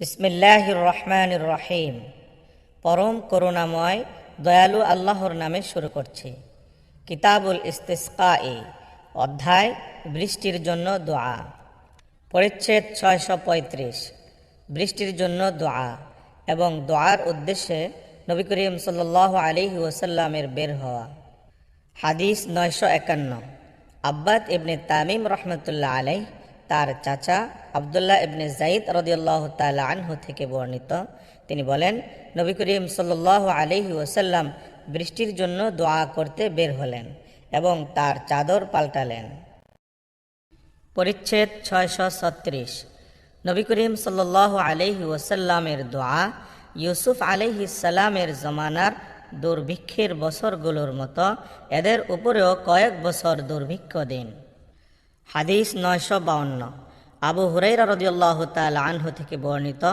বিসমিল্লাহ রহমান রহিম। পরম করুণাময়, দয়ালু আল্লাহর নামে শুরু করছি। কিতাবুল ইস্তিসকা এ অধ্যায়, বৃষ্টির জন্য দোয়া। পরিচ্ছেদ ছয়শো পঁয়ত্রিশ, বৃষ্টির জন্য দোয়া এবং দোয়ার উদ্দেশ্যে নবী করিম সাল্লাহ আলিহি ওসাল্লামের বের হওয়া। হাদিস নয়শো একান্ন, আব্বাদ ইবনে তামিম রহমতুল্লাহ আলাই তার চাচা আবদুল্লাহ ইবনে জাইদ রদিয়াল্লাহ তালা আনহু থেকে বর্ণিত। তিনি বলেন, নবী করিম সাল্লাহ আলহি ওসাল্লাম বৃষ্টির জন্য দোয়া করতে বের হলেন এবং তার চাদর পাল্টালেন। পরিচ্ছেদ ছয়শো ছত্রিশ। নবী করিম সাল্লাহ আলহি ওসাল্লামের দোয়া ইউসুফ আলহি সালামের জমানার দুর্ভিক্ষের বছরগুলোর মতো, এদের উপরেও কয়েক বছর দুর্ভিক্ষ দিন। হাদিস নয়শো বাউন্ন। আবু হুরাইরা রদিউল্লাহ তাল আনহু থেকে বর্ণিত,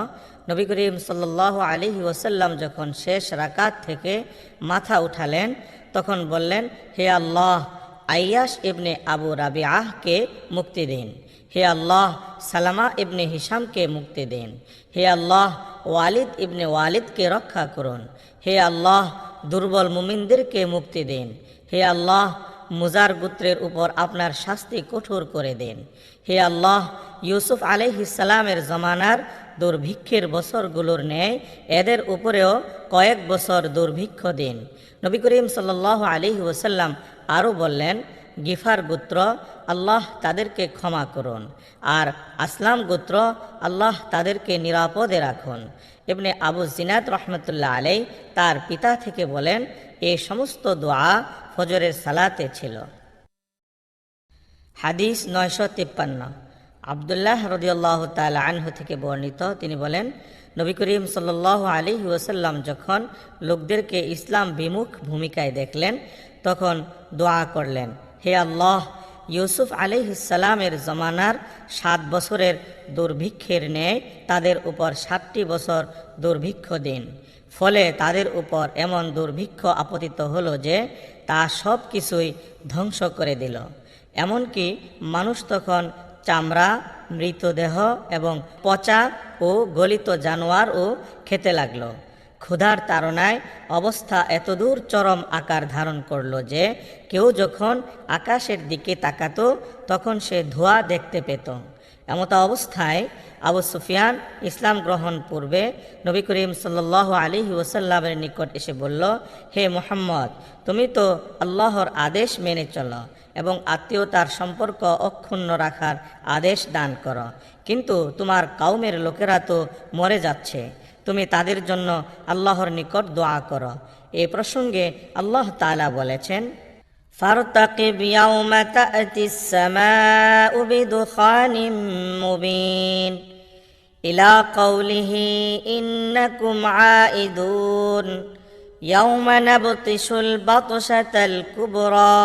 নবী করিম সাল্লাহ আলিহি ওসাল্লাম যখন শেষ রাকাত থেকে মাথা উঠালেন, তখন বললেন, হে আল্লাহ আইয়াস ইবনে আবু রাবিআহকে মুক্তি দিন। হে আল্লাহ, সালামা ইবনে হিসামকে মুক্তি দিন। হে আল্লাহ, ওয়ালিদ ইবনে ওয়ালিদকে রক্ষা করুন। হে আল্লাহ, দুর্বল মুমিনদেরকে মুক্তি দিন। হে আল্লাহ মুজার গোত্রের উপর আপনার শাস্তি কঠোর করে দেন। হে আল্লাহ, ইউসুফ আলহিসালামের জমানার দুর্ভিক্ষের বছরগুলোর ন্যায় এদের উপরেও কয়েক বছর দুর্ভিক্ষ দিন। নবী করিম সাল্লাহ আলহি ওসাল্লাম আরও বললেন, গিফার গোত্র আল্লাহ তাদেরকে ক্ষমা করুন, আর আসলাম গোত্র আল্লাহ তাদেরকে নিরাপদে রাখুন। এমনি আবু জিনাত রহমতুল্লাহ আলাই তার পিতা থেকে বলেন এই সমস্ত দোয়া ফজরের সালাতে ছিল। হাদিস নয়শো তিপ্পান্ন। আবদুল্লাহ রদিয়াল্লাহ তাল আনহু থেকে বর্ণিত, তিনি বলেন, নবী করিম সাল্লাহ আলী ওসাল্লাম যখন লোকদেরকে ইসলাম বিমুখ ভূমিকায় দেখলেন, তখন দোয়া করলেন, হে আল্লাহ, ইউসুফ আলিহিসাল্লামের জমানার সাত বছরের দুর্ভিক্ষের ন্যায় তাদের উপর সাতটি বছর দুর্ভিক্ষ দিন। ফলে তাদের উপর এমন দুর্ভিক্ষ আপতিত হলো যে তা সব কিছুই ধ্বংস করে দিল। এমনকি মানুষ তখন চামড়া, মৃতদেহ এবং পচা ও গলিত জানোয়ারও খেতে লাগল। ক্ষুধার তাড়নায় অবস্থা এতদূর চরম আকার ধারণ করল যে কেউ যখন আকাশের দিকে তাকাতো, তখন সে ধোঁয়া দেখতে পেত। এমতা অবস্থায় আবু সুফিয়ান ইসলাম গ্রহণ পূর্বে নবী করিম সাল্লাহ আলী ওসাল্লামের নিকট এসে বলল হে মোহাম্মদ তুমি তো আল্লাহর আদেশ মেনে চলো এবং আত্মীয়তার সম্পর্ক অক্ষুণ্ণ রাখার আদেশ দান করো কিন্তু তোমার কাউমের লোকেরা তো মরে যাচ্ছে তুমি তাদের জন্য আল্লাহর নিকট দোয়া করো এই প্রসঙ্গে আল্লাহ তালা বলেছেন فارتقب يوم تأتي السماء بدخان مبين إلى قوله إنكم عائدون يوم نبطش البطشة الكبرى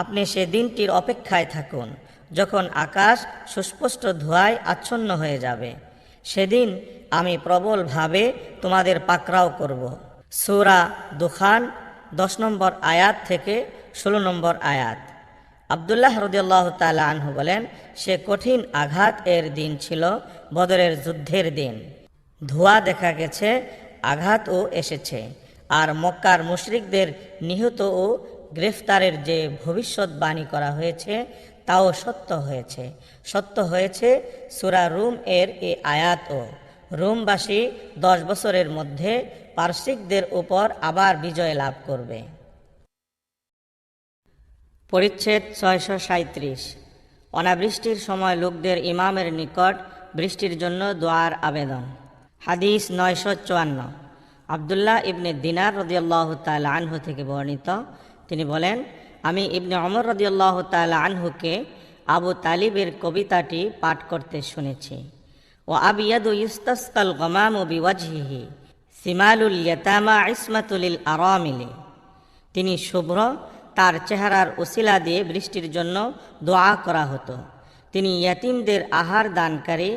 আপনি সে দিনটির অপেক্ষায় থাকুন যখন আকাশ সুস্পষ্ট ধোঁয়ায় আচ্ছন্ন হয়ে যাবে সেদিন আমি প্রবলভাবে তোমাদের পাকরাও করব সুরা দুখান দশ নম্বর আয়াত থেকে ষোলো নম্বর আয়াত আবদুল্লাহ রদিয়াল্লাহ তালা আনহু বলেন সে কঠিন আঘাত এর দিন ছিল বদরের যুদ্ধের দিন। ধোঁয়া দেখা গেছে, আঘাতও এসেছে। আর মক্কার মুশরিকদের নিহত ও গ্রেফতারের যে ভবিষ্যৎবাণী করা হয়েছে, তাও সত্য হয়েছে। সত্য হয়েছে সুরা রুম এর এ আয়াতও। রোমবাসী দশ বছরের মধ্যে পার্শ্বিকদের উপর আবার বিজয় লাভ করবে। পরিচ্ছেদ ছয়শো সাঁত্রিশ অনাবৃষ্টির সময় লোকদের ইমামের নিকট বৃষ্টির জন্য দোয়ার আবেদন। হাদিস নয়শো চুয়ান্ন। আবদুল্লাহ ইবনে দিনার রদিয়াল্লাহ তাল আনহু থেকে বর্ণিত। তিনি বলেন, আমি ইবনে অমর রদিয়াল্লাহ তাল আনহুকে আবু তালিবের কবিতাটি পাঠ করতে শুনেছি। ও আবিয়াদু ইস্তাসকাল গমাম ও বিওয়াজহিহি, সিমালুল ইয়তামা ইসমাতুলিল আরামিলি। তিনি শুভ্র, তার চেহারার ওসিলা দিয়ে বৃষ্টির জন্য দোয়া করা হতো। তিনি ইয়াতিমদের আহার দানকারী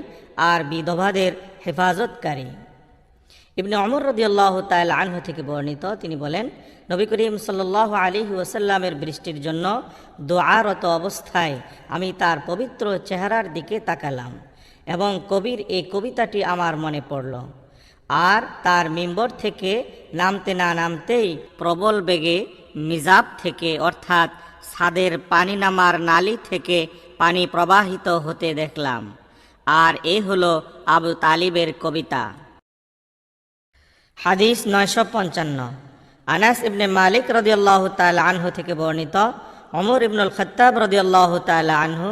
আর বিধবাদের হেফাজতকারী ইবনে অমর রদিয়াল্লাহ তাল আনহু থেকে বর্ণিত, তিনি বলেন, নবী করিম সাল্লাহ আলী ওসাল্লামের বৃষ্টির জন্য দোয়ারত অবস্থায় আমি তার পবিত্র চেহারার দিকে তাকালাম এবং কবির এই কবিতাটি আমার মনে পড়ল। আর তার মেম্বর থেকে নামতে না নামতেই প্রবল বেগে মিজাব থেকে, অর্থাৎ ছাদের পানি নামার নালি থেকে পানি প্রবাহিত হতে দেখলাম। আর এ হলো আবু তালিবের কবিতা। হাদিস নয়শো পঞ্চান্ন। আনাস ইবনে মালিক রদিয়াল্লাহ তাল আনহু থেকে বর্ণিত অমর ইবনুল খত্তাব রদিয়াল্লাহ তাল আনহু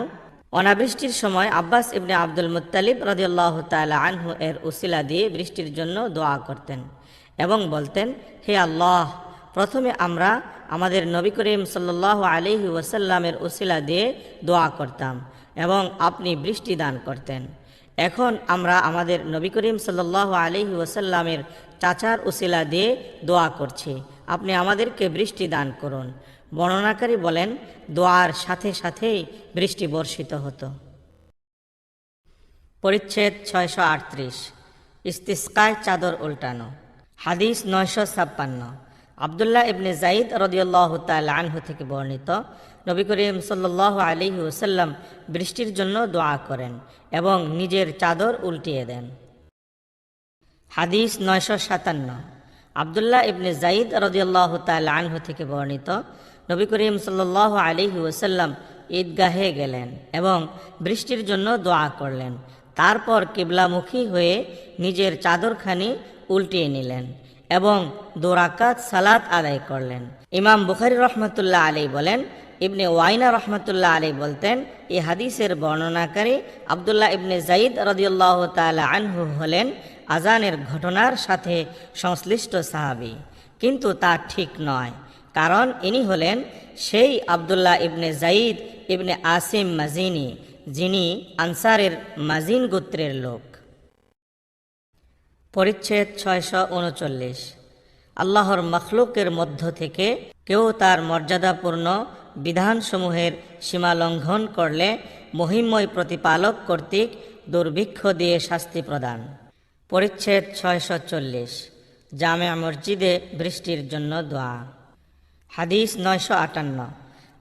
অনাবৃষ্টির সময় আব্বাস ইবনে আব্দুল মুত্তালিব রদিয়াল্লাহ তাল আনহু এর উসিলা দিয়ে বৃষ্টির জন্য দোয়া করতেন এবং বলতেন, হে আল্লাহ প্রথমে আমরা আমাদের নবী করিম সাল্লাহ আলিহি ওয়াসাল্লামের উসিলা দিয়ে দোয়া করতাম এবং আপনি বৃষ্টি দান করতেন। এখন আমরা আমাদের নবী করিম সাল্লাহ আলহি ওসাল্লামের চাচার উসিলা দিয়ে দোয়া করছি। আপনি আমাদেরকে বৃষ্টি দান করুন। বর্ণনাকারী বলেন, দোয়ার সাথে সাথেই বৃষ্টি বর্ষিত হতো। পরিচ্ছেদ ছয়শো আটত্রিশ। ইস্তিস্কায় চাদর উল্টানো। হাদিস নয়শো ছাপ্পান্ন। আবদুল্লাহ ইবনে জাইদ রদিয়াল্লাহ তাল আনহু থেকে বর্ণিত, নবী করিম সাল্লাহ আলিহি ওসাল্লাম বৃষ্টির জন্য দোয়া করেন এবং নিজের চাদর উল্টিয়ে দেন। হাদিস নয়শো সাতান্ন। আবদুল্লাহ ইবনে জাইদ রদিয়াল্লাহ তাল আনহু থেকে বর্ণিত, নবী করিম সাল্লাহ আলিহি ওসাল্লাম ঈদগাহে গেলেন এবং বৃষ্টির জন্য দোয়া করলেন। তারপর কিবলামুখী হয়ে নিজের চাদরখানি উল্টিয়ে নিলেন। এবং দোরাকাত সালাত আদায় করলেন। ইমাম বুখারি রহমতুল্লাহ আলী বলেন, ইবনে ওয়াইনা রহমতুল্লাহ আলী বলতেন এই হাদিসের বর্ণনাকারী আবদুল্লাহ ইবনে জাইদ রদিউল্লাহ তালা আনহু হলেন আজানের ঘটনার সাথে সংশ্লিষ্ট সাহাবি। কিন্তু তা ঠিক নয়, কারণ ইনি হলেন সেই আবদুল্লাহ ইবনে জাইদ ইবনে আসিম মাজিনী যিনি আনসারের মাজিন গোত্রের লোক। পরিচ্ছেদ ছয়শো উনচল্লিশ। আল্লাহর মখলুকের মধ্য থেকে কেউ তার মর্যাদাপূর্ণ বিধানসমূহের সীমা লঙ্ঘন করলে মহিময় প্রতিপালক কর্তৃক দুর্ভিক্ষ দিয়ে শাস্তি প্রদান। পরিচ্ছেদ ছয়শো চল্লিশ। জামে মসজিদে বৃষ্টির জন্য দোয়া। হাদিস নয়শো আটান্ন।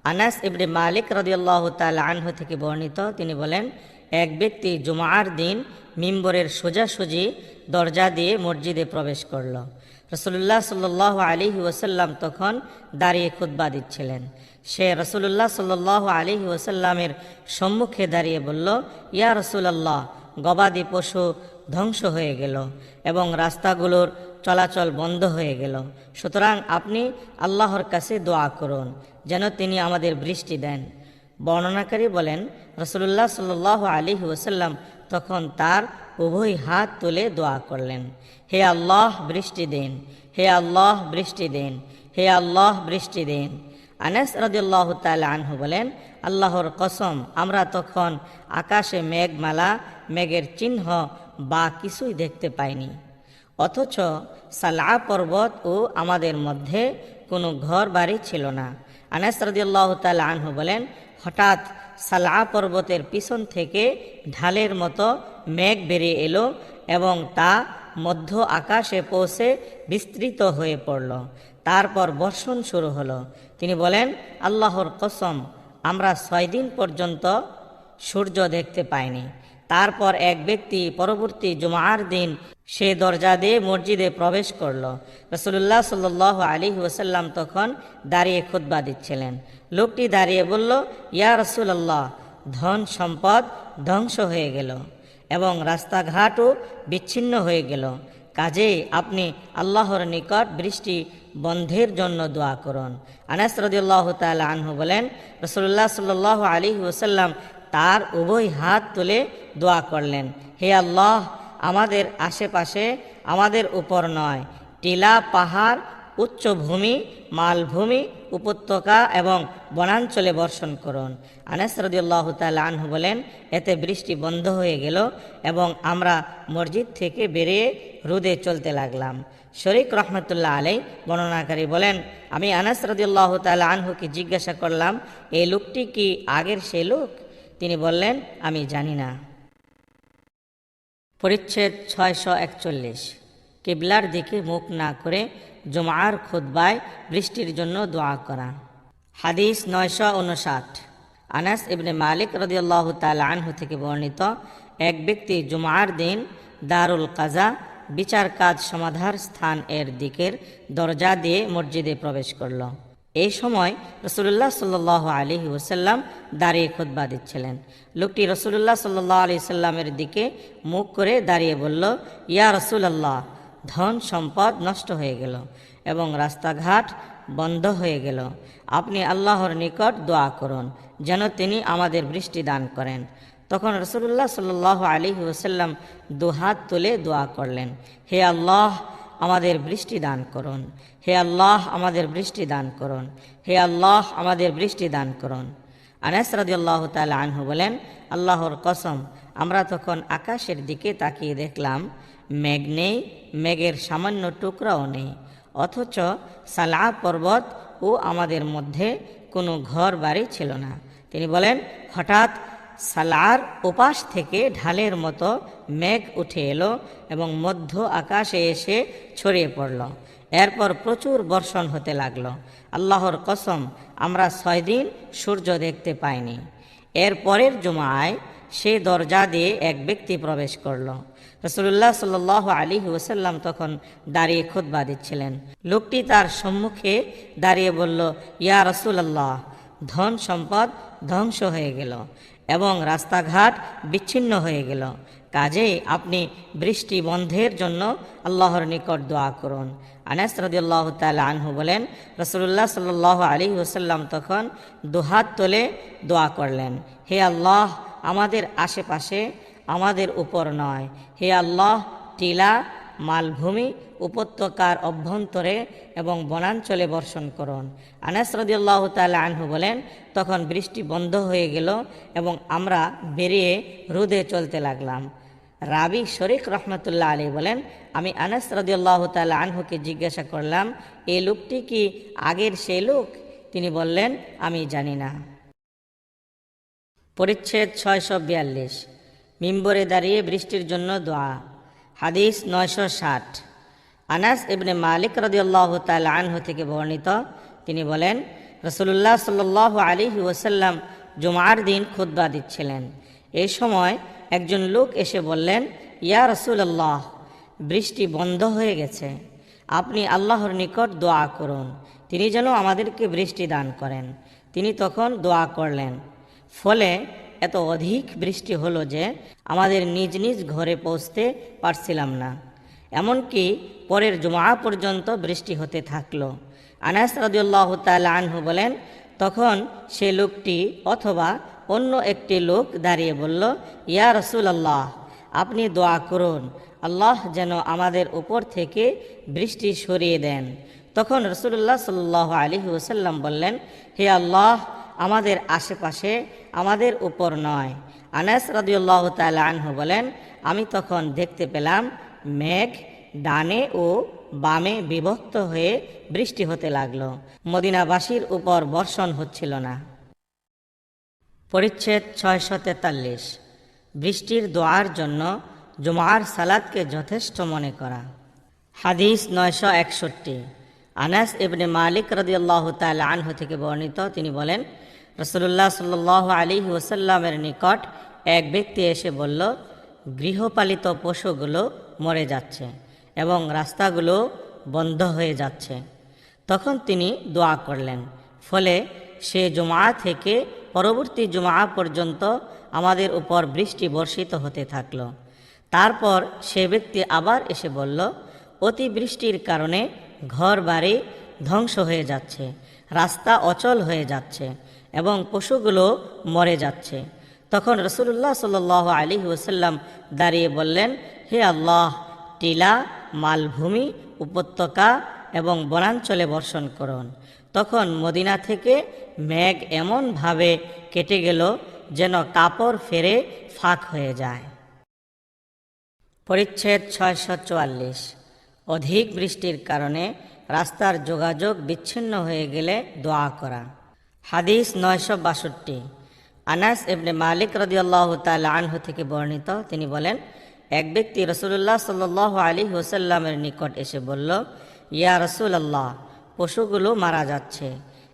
আনাস ইবনে মালিক রদিয়াল্লাহ তাল আনহু থেকে বর্ণিত, তিনি বলেন এক ব্যক্তি জুমার দিন মিম্বরের সোজাসুজি দরজা দিয়ে মসজিদে প্রবেশ করল। রসুল্লাহ সাল্লাহ আলী ওসাল্লাম তখন দাঁড়িয়ে খুদ্া দিচ্ছিলেন। সে রসুল্লাহ সাল্লাহ আলী ওসাল্লামের সম্মুখে দাঁড়িয়ে বলল, ইয়া রসুলাল্লাহ, গবাদি পশু ধ্বংস হয়ে গেল এবং রাস্তাগুলোর চলাচল বন্ধ হয়ে গেল। সুতরাং আপনি আল্লাহর কাছে দোয়া করুন, যেন তিনি আমাদের বৃষ্টি দেন। বর্ণনাকারী বলেন রসুল্লাহ সাল আলী ওসাল্লাম তখন তার উভয় হাত তুলে দোয়া করলেন, হে আল্লাহ, বৃষ্টি দিন, হে আল্লাহ, বৃষ্টি দিন, হে আল্লাহ, বৃষ্টি দিন। আনাস রদুল্লাহ তাল আনহু বলেন, আল্লাহর কসম, আমরা তখন আকাশে মেঘমালা, মেঘের চিহ্ন বা কিছুই দেখতে পাইনি। অথচ সালা পর্বত ও আমাদের মধ্যে কোনো ঘর বাড়ি ছিল না। আনাস রদিয়াল্লাহ তাল আনহু বলেন হঠাৎ সালা পর্বতের পিছন থেকে ঢালের মতো মেঘ বেরিয়ে এলো এবং তা মধ্য আকাশে পৌঁছে বিস্তৃত হয়ে পড়ল। তারপর বর্ষণ শুরু হলো। তিনি বলেন, আল্লাহর কসম, আমরা ছয় দিন পর্যন্ত সূর্য দেখতে পাইনি। তারপর এক ব্যক্তি পরবর্তী জুমার দিন সে দরজা দিয়ে মসজিদে প্রবেশ করল। রসুল্লাহ সাল আলী ওসাল্লাম তখন দাঁড়িয়ে খুদ্া দিচ্ছিলেন। লোকটি দাঁড়িয়ে বলল, ইয়া রসুল্লাহ ধন সম্পদ ধ্বংস হয়ে গেল এবং রাস্তাঘাটও বিচ্ছিন্ন হয়ে গেল। কাজেই আপনি আল্লাহর নিকট বৃষ্টি বন্ধের জন্য দোয়া করুন। আনাস রদিল্লাহ তাল আনহু বলেন রসুল্লাহ সাল আলী ওসাল্লাম তার উভয় হাত তুলে দোয়া করলেন। হে আল্লাহ, আমাদের আশেপাশে আমাদের উপর নয়। টিলা পাহাড় উচ্চভূমি মালভূমি, উপত্যকা এবং বনাঞ্চলে বর্ষণ করুন। আনাস রদিউল্লাহ তাল্লা আনহু বলেন, এতে বৃষ্টি বন্ধ হয়ে গেল এবং আমরা মসজিদ থেকে বেরিয়ে রোদে চলতে লাগলাম। শরিক রহমতুল্লাহ আলাই বর্ণনাকারী বলেন, আমি আনাস রদিউল্লাহ তাল্লা আনহুকে জিজ্ঞাসা করলাম এই লোকটি কি আগের সে লোক? তিনি বললেন, আমি জানি না। পরিচ্ছেদ ছয়শো একচল্লিশ। কিবলার দিকে মুখ না করে জুমার খুদ্বায় বৃষ্টির জন্য দোয়া করা। হাদিস নয়শো উনষাট। আনাস ইবনে মালিক রদিয়াল্লাহ আনহু থেকে বর্ণিত এক ব্যক্তি জুমার দিন দারুল কাজা বিচার কাজ সমাধার স্থান এর দিকের দরজা দিয়ে মসজিদে প্রবেশ করল। এই সময় রসুল্লাহ সাল্লাহ আলী ওসাল্লাম দাঁড়িয়ে খুতবা দিচ্ছিলেন। লোকটি রসুল্লাহ সাল্লাহ আলি সাল্লামের দিকে মুখ করে দাঁড়িয়ে বলল, ইয়া রসুলাল্লাহ, ধন সম্পদ নষ্ট হয়ে গেল এবং রাস্তাঘাট বন্ধ হয়ে গেল। আপনি আল্লাহর নিকট দোয়া করুন যেন তিনি আমাদের বৃষ্টি দান করেন। তখন রসুল্লাহ সাল আলী ওসাল্লাম দুহাত তুলে দোয়া করলেন, হে আল্লাহ আমাদের বৃষ্টি দান করুন। হে আল্লাহ, আমাদের বৃষ্টি দান করুন। হে আল্লাহ, আমাদের বৃষ্টি দান করুন। আনাস রাদিয়াল্লাহু তাআলা আনহু বলেন, আল্লাহর কসম, আমরা তখন আকাশের দিকে তাকিয়ে দেখলাম, মেঘ নেই, মেঘের সামান্য টুকরাও নেই। অথচ সালা পর্বত ও আমাদের মধ্যে কোনো ঘর বাড়ি ছিল না। তিনি বলেন, হঠাৎ সালার উপাস থেকে ঢালের মতো মেঘ উঠে এলো এবং মধ্য আকাশে এসে ছড়িয়ে পড়ল। এরপর প্রচুর বর্ষণ হতে লাগল। আল্লাহর কসম, আমরা ছয় দিন সূর্য দেখতে পাইনি। এর পরের জুমায় সে দরজা দিয়ে এক ব্যক্তি প্রবেশ করল। রসুল্লাহ সাল আলী ওসাল্লাম তখন দাঁড়িয়ে খুতবা দিচ্ছিলেন। লোকটি তার সম্মুখে দাঁড়িয়ে বলল, ইয়া রসুল্লাহ ধন সম্পদ ধ্বংস হয়ে গেল। এবং রাস্তাঘাট বিচ্ছিন্ন হয়ে গেল। কাজেই আপনি বৃষ্টি বন্ধের জন্য আল্লাহর নিকট দোয়া করুন। আনাস রদিয়াল্লাহ তাল আনহু বলেন রসুল্লাহ সাল আলী ওসাল্লাম তখন দুহাত তোলে দোয়া করলেন, হে আল্লাহ, আমাদের আশেপাশে আমাদের উপর নয়। হে আল্লাহ, টিলা মালভূমি, উপত্যকার অভ্যন্তরে এবং বনাঞ্চলে বর্ষণ করুন। আনাস রদিয়াল্লাহ তাল আনহু বলেন, তখন বৃষ্টি বন্ধ হয়ে গেল এবং আমরা বেরিয়ে রোদে চলতে লাগলাম। রাবি শরিক রহমতুল্লাহ আলী বলেন, আমি আনাস রদিয়াল্লাহ তাল আনহুকে জিজ্ঞাসা করলাম এই লোকটি কি আগের সেই লোক? তিনি বললেন, আমি জানি না। পরিচ্ছেদ ছয়শো বিয়াল্লিশ। মিম্বরে দাঁড়িয়ে বৃষ্টির জন্য দোয়া। হাদিস নয়শো ষাট। আনাস ইবনে মালিক রদিয়াল্লাহ তাল আনহু থেকে বর্ণিত। তিনি বলেন রসুল্লাহ সাল আলী ওসাল্লাম জুমার দিন খুদ্া দিচ্ছিলেন। এই সময় একজন লোক এসে বললেন, ইয়া রসুল্লাহ বৃষ্টি বন্ধ হয়ে গেছে। আপনি আল্লাহর নিকট দোয়া করুন। তিনি যেন আমাদেরকে বৃষ্টি দান করেন। তিনি তখন দোয়া করলেন। ফলে এত অধিক বৃষ্টি হলো যে আমাদের নিজ নিজ ঘরে পৌঁছতে পারছিলাম না। এমনকি পরের জমা পর্যন্ত বৃষ্টি হতে থাকল। আনাস রাদিউল্লাহ তাল আনহু বলেন, তখন সে লোকটি অথবা অন্য একটি লোক দাঁড়িয়ে বলল, ইয়া রসুল আল্লাহ আপনি দোয়া করুন, আল্লাহ যেন আমাদের উপর থেকে বৃষ্টি সরিয়ে দেন। তখন রসুল্লাহ সাল্লাহ আলী ওসাল্লাম বললেন, হে আল্লাহ আমাদের আশেপাশে, আমাদের উপর নয়। আনাস রাদিউল্লাহ তালা আনহু বলেন, আমি তখন দেখতে পেলাম মেঘ ডানে ও বামে বিভক্ত হয়ে বৃষ্টি হতে লাগল। মদিনাবাসীর উপর বর্ষণ হচ্ছিল না। পরিচ্ছেদ ছয়শো তেতাল্লিশ। বৃষ্টির দোয়ার জন্য জুমার সালাদকে যথেষ্ট মনে করা। হাদিস নয়শো একষট্টি। আনাস ইবনে মালিক রদিয়াল্লাহ তাল আনহু থেকে বর্ণিত, তিনি বলেন রসুল্লাহ সাল আলী ওসাল্লামের নিকট এক ব্যক্তি এসে বলল, গৃহপালিত পশুগুলো মরে যাচ্ছে এবং রাস্তাগুলো বন্ধ হয়ে যাচ্ছে। তখন তিনি দোয়া করলেন। ফলে সে জমা থেকে পরবর্তী জমা পর্যন্ত আমাদের উপর বৃষ্টি বর্ষিত হতে থাকল। তারপর সে ব্যক্তি আবার এসে বলল অতিবৃষ্টির কারণে ঘর বাড়ি ধ্বংস হয়ে যাচ্ছে, রাস্তা অচল হয়ে যাচ্ছে এবং পশুগুলো মরে যাচ্ছে। তখন রসুল্লাহ সাল আলী ওসাল্লাম দাঁড়িয়ে বললেন, হে আল্লাহ, টিলা, মালভূমি, উপত্যকা এবং বনাঞ্চলে বর্ষণ করুন। তখন মদিনা থেকে মেঘ এমনভাবে কেটে গেল যেন কাপড় ফেরে ফাঁক হয়ে যায়। পরিচ্ছেদ ছয়শো চুয়াল্লিশ। অধিক বৃষ্টির কারণে রাস্তার যোগাযোগ বিচ্ছিন্ন হয়ে গেলে দোয়া করা। হাদিস নয়শো বাষট্টি। আনাস এবনে মালিক রদিয়াল্লাহ তাল আনহু থেকে বর্ণিত, তিনি বলেন, এক ব্যক্তি রসুল্লাহ সাল আলী হোসাল্লামের নিকট এসে বলল, ইয়া রসুল আল্লাহ পশুগুলো মারা যাচ্ছে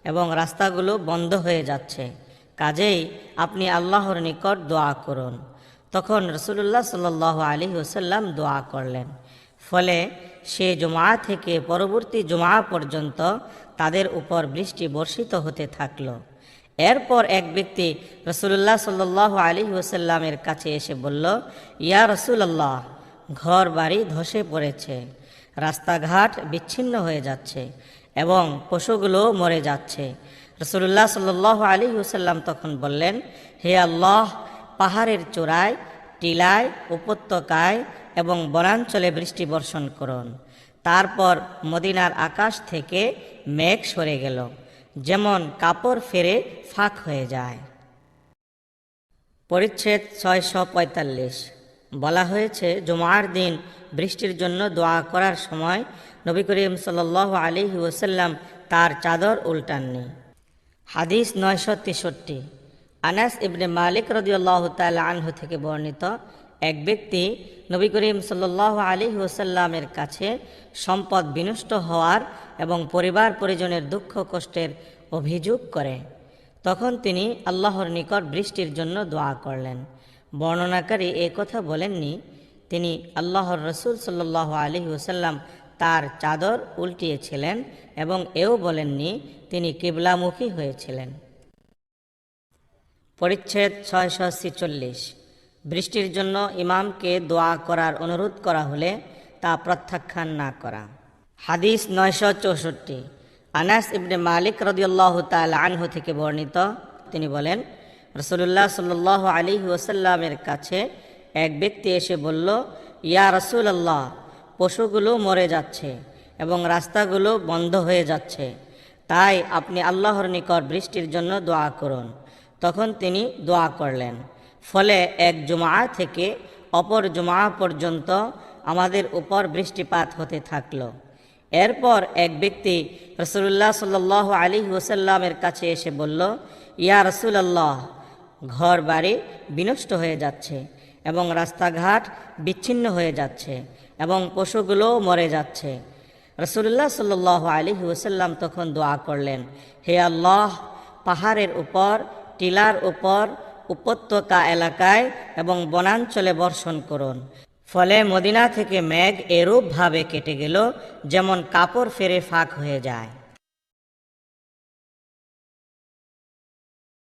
এবং রাস্তাগুলো বন্ধ হয়ে যাচ্ছে। কাজেই আপনি আল্লাহর নিকট দোয়া করুন। তখন রসুল্লাহ সাল আলী ওসাল্লাম দোয়া করলেন। ফলে সে জমা থেকে পরবর্তী জমা পর্যন্ত তাদের উপর বৃষ্টি বর্ষিত হতে থাকল। এরপর এক ব্যক্তি রসুল্লাহ সাল্লাহ আলী ওসাল্লামের কাছে এসে বলল, ইয়া রসুল্লাহ ঘর বাড়ি ধসে পড়েছে, রাস্তাঘাট বিচ্ছিন্ন হয়ে যাচ্ছে এবং পশুগুলো মরে যাচ্ছে। রসুল্লাহ সাল্লাহ আলী ওসাল্লাম তখন বললেন, হে আল্লাহ, পাহাড়ের চূড়ায় টিলায়, উপত্যকায় এবং বনাঞ্চলে বৃষ্টি বর্ষণ করুন। তারপর মদিনার আকাশ থেকে মেঘ সরে গেল, যেমন কাপড় ফেরে ফাঁক হয়ে যায়। পরিচ্ছেদ ছয়শো পঁয়তাল্লিশ। বলা হয়েছে, জুমার দিন বৃষ্টির জন্য দোয়া করার সময় নবী করিম সাল আলী ওসাল্লাম তার চাদর উল্টাননি। হাদিস নয়শো তেষট্টি। আনাস ইবনে মালিক রদিউল্লাহ তাল আনহু থেকে বর্ণিত এক ব্যক্তি নবী করিম সাল্লাহ আলী ওসাল্লামের কাছে সম্পদ বিনষ্ট হওয়ার এবং পরিবার পরিজনের দুঃখ কষ্টের অভিযোগ করে। তখন তিনি আল্লাহর নিকট বৃষ্টির জন্য দোয়া করলেন। বর্ণনাকারী এ কথা বলেননি, তিনি আল্লাহর রসুল সাল্লাহ আলী ওসাল্লাম তার চাদর উল্টিয়েছিলেন এবং এও বলেননি, তিনি কেবলামুখী হয়েছিলেন। পরিচ্ছেদ ছয়শো ছিচল্লিশ। বৃষ্টির জন্য ইমামকে দোয়া করার অনুরোধ করা হলে তা প্রত্যাখ্যান না করা। হাদিস নয়শো চৌষট্টি। আনাস ইবনে মালিক রদিয়াল্লাহ তাল আনহু থেকে বর্ণিত। তিনি বলেন রসুল্লাহ সাল আলী ওসাল্লামের কাছে এক ব্যক্তি এসে বলল, ইয়া রসুল্লাহ পশুগুলো মরে যাচ্ছে এবং রাস্তাগুলো বন্ধ হয়ে যাচ্ছে। তাই আপনি আল্লাহর নিকট বৃষ্টির জন্য দোয়া করুন। তখন তিনি দোয়া করলেন। ফলে এক জুমা থেকে অপর জুমা পর্যন্ত আমাদের উপর বৃষ্টিপাত হতে থাকল। এরপর এক ব্যক্তি রসুল্লাহ সাল আলী ওসাল্লামের কাছে এসে বলল, ইয়া রসুলাল্লাহ ঘর বাড়ি বিনষ্ট হয়ে যাচ্ছে এবং রাস্তাঘাট বিচ্ছিন্ন হয়ে যাচ্ছে এবং পশুগুলোও মরে যাচ্ছে। রসুল্লাহ সাল আলী ওসাল্লাম তখন দোয়া করলেন, হে আল্লাহ, পাহাড়ের উপর টিলার উপর উপত্যকা এলাকায় এবং বনাঞ্চলে বর্ষণ করুন। ফলে মদিনা থেকে মেঘ এরূপভাবে কেটে গেল, যেমন কাপড় ফেরে ফাঁক হয়ে যায়।